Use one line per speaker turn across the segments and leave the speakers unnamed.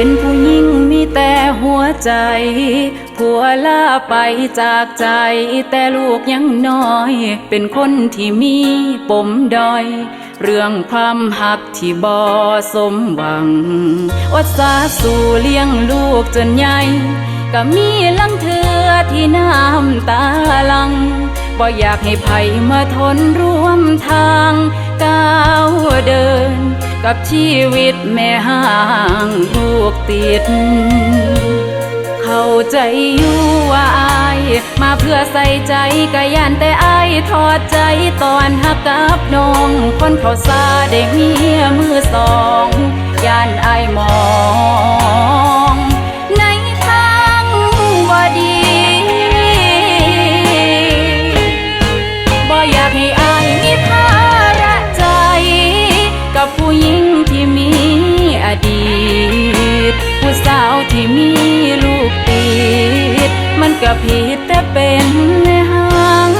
เป็นผู้หญิงมีแต่หัวใจ ผัวลาไปจากใจ แต่ลูกยังน้อย เป็นคนที่มีปมดอย เรื่องความหักที่บ่สมหวังอดสาสู่เลี้ยงลูกจนใหญ่ก็มีลังเถือที่น้ำตาลังบ่อยากให้ไผมาทนร่วมทางก้าวเดิน กับชีวิตแม่ห่างลูกติด เข้าใจอยู่ว่าอายมาเพื่อใส่ใจกะยานแต่อายทอดใจตอนหักกับน้อง คนเขาซาได้เมียมือสอง ผิดแต่เป็นในห้าง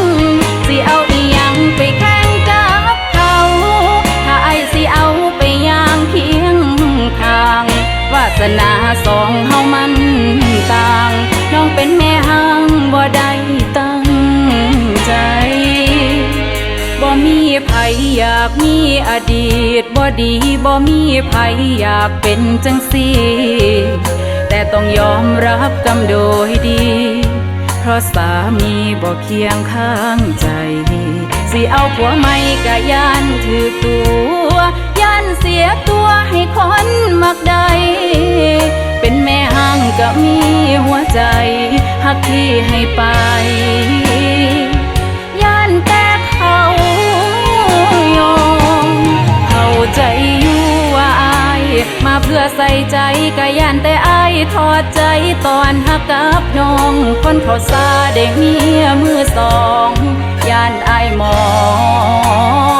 สิเอาอีหยังไปแข่งกับเขา ถ้าไอสิเอาไปย่างเคียงข้างวาสนาสองเฮามันต่างน้องเป็นแม่ห้างบ่ได้ตั้งใจบ่มีไผอยากมีอดีตบ่ดีบ่มีไผอยากเป็นจังสีแต่ต้องยอมรับกรรมโดยดี ราะสามีบ่เคียงข้างใจ สิเอาผัวไม่กะยานถือตัวยันเสียตัวให้คนมักใด เป็นแม่ห้างก็มีหัวใจหักที่ให้ไป ย่านแต่เขายอมเข้าใจ พื่อใส่ใจกะย่านแต่อายทอดใจตอนหักกับน้องคนเขาซาเด็กเมียมือสองยานอายมอง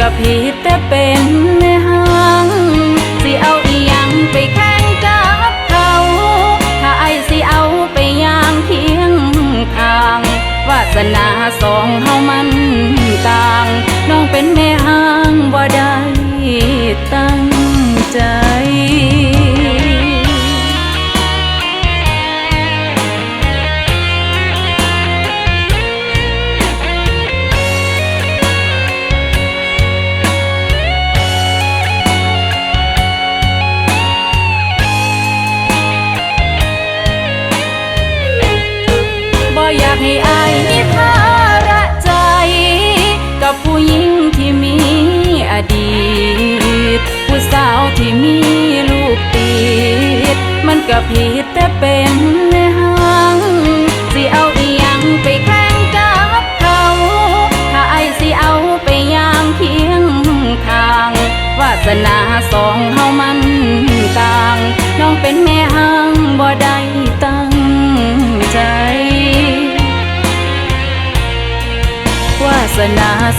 มันก็ผิดแต่เป็น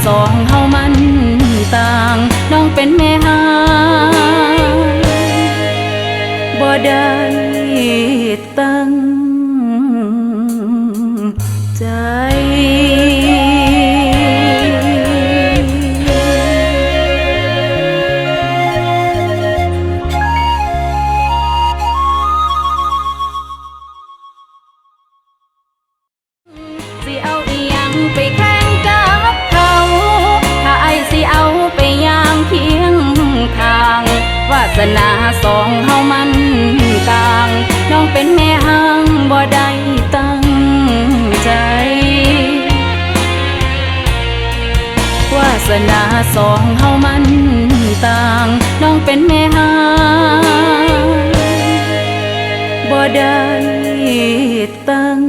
สองเฮามันต่าง น้องเป็นแม่หาบ่ได้ตั้ง สนาสองเฮามันต่าง น้องเป็นแม่ห้างบ่ได้ตั้งใจ วาสนาสองเฮามันต่าง น้องเป็นแม่ห้างบ่ได้ตั้ง